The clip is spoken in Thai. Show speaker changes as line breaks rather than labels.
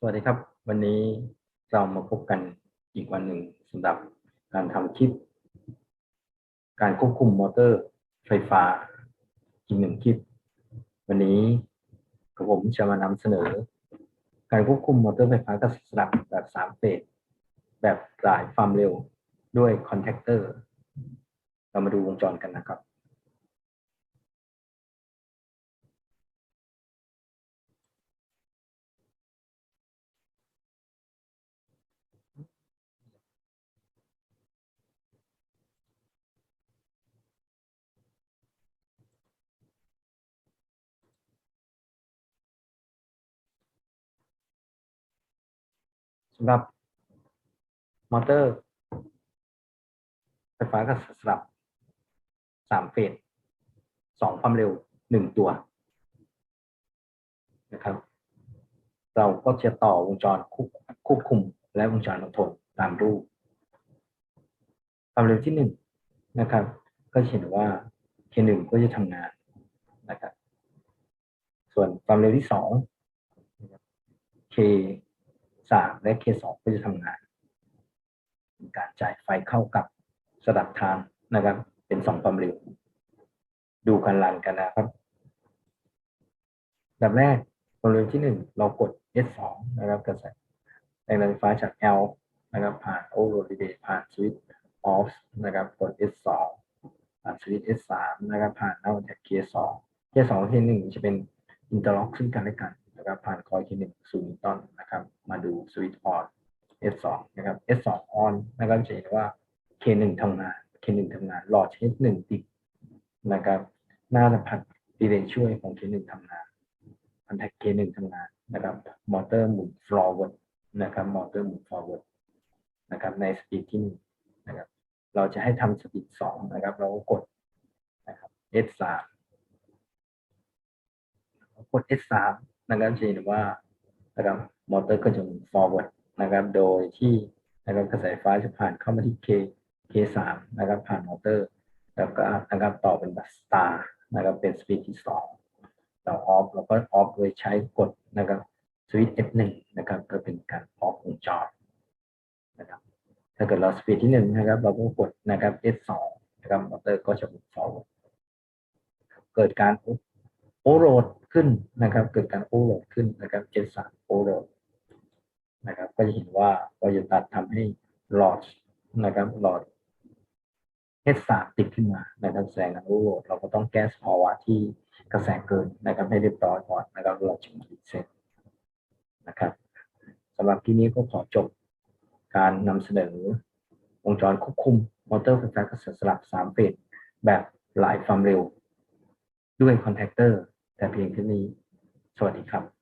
สวัสดีครับ วันนี้เรามาพบกันอีกวันหนึ่งสำหรับการทำคลิป การควบคุมมอเตอร์ไฟฟ้าอีกหนึ่งคลิป วันนี้ผมจะมานำเสนอ การควบคุมมอเตอร์ไฟฟ้ากระแสสลับแบบสามเฟสแบบหลายความเร็วด้วยคอนแทคเตอร์ เรามาดูวงจรกันนะครับ สำหรับมอเตอร์ไฟฟ้ากระแสสลับสามเฟสสองความเร็วหนึ่งตัวนะครับ เราก็จะต่อวงจรควบคุมและวงจรคอนโทรลตามรูป ความเร็วที่หนึ่งนะครับ ก็จะเห็นว่า K1 ก็จะทำงานนะครับ ส่วนความเร็วที่สองนะครับ K สามและ K สองก็จะทำงาน การจ่ายไฟเข้ากับสลับทางนะครับ เป็นสองความเร็ว ดูกันรันกันนะครับดับแรกความเร็วที่หนึ่งเรากด S สองนะครับกระแสแรงดันไฟฟ้าจาก L นะครับผ่าน overload relay ผ่านสวิตช์ off นะครับกด S สองผ่านสวิตช์ S สามนะครับผ่านหน้าจาก K สอง K สอง K หนึ่งจะเป็นอินเตอร์ล็อกซึ่งกันและกันนะครับผ่านคอย K หนึ่งสู่นิวตัน สวิตช์ on S สองนะครับ S สอง on นะครับจะเห็นว่า K หนึ่งทำงาน K หนึ่งทำงานหลอดชนิดหนึ่งติดนะครับ หน้าสัมผัสดีเลย์ช่วยของ K หนึ่งทำงานคอนแทค K หนึ่งทำงานนะครับ มอเตอร์หมุน forward นะครับ มอเตอร์หมุน forward นะครับ ในสปีดที่หนึ่งนะครับ เราจะให้ทำสปีดสองนะครับ เราก็กดนะครับ S สามกด S สามนะครับจะเห็นว่านะครับ มอเตอร์ก็จะหมุน forward นะครับ โดยที่นะครับกระแสไฟฟ้าจะผ่านเข้ามาที่ K K สามนะครับผ่านมอเตอร์ แล้วก็นะครับต่อเป็นแบบ star นะครับเป็นสปีดที่สองเราออฟเราก็ออฟโดยใช้กดนะครับสวิตช์ F1 นะครับก็เป็นการออฟวงจรนะครับถ้าเกิดเราสปีดที่หนึ่งนะครับ เราก็กดนะครับ S2 นะครับมอเตอร์ก็จะหมุน forward เกิดการโอเวอร์โหลดขึ้นนะครับ เกิดการโอเวอร์โหลดขึ้นนะครับ S3 โอเวอร์โหลด นะครับ ก็จะเห็นว่าเราจะตัดทำให้หลอดนะครับหลอด S3 ติดขึ้นมานะครับแสดงการโอเวอร์โหเราก็ต้องแก้สภาวะที่กระแสเกินนะครับ ให้เรียบร้อยก่อนนะครับเราจึงรีเซ็ตนะครับสำหรับที่นี้ก็ขอจบการนำเสนอวงจรควบคุมมอเตอร์ไฟฟ้ากระแสสลับ 3 เฟสแบบหลายความเร็ว ด้วยคอนแทคเตอร์แต่เพียงแค่นี้ สวัสดีครับ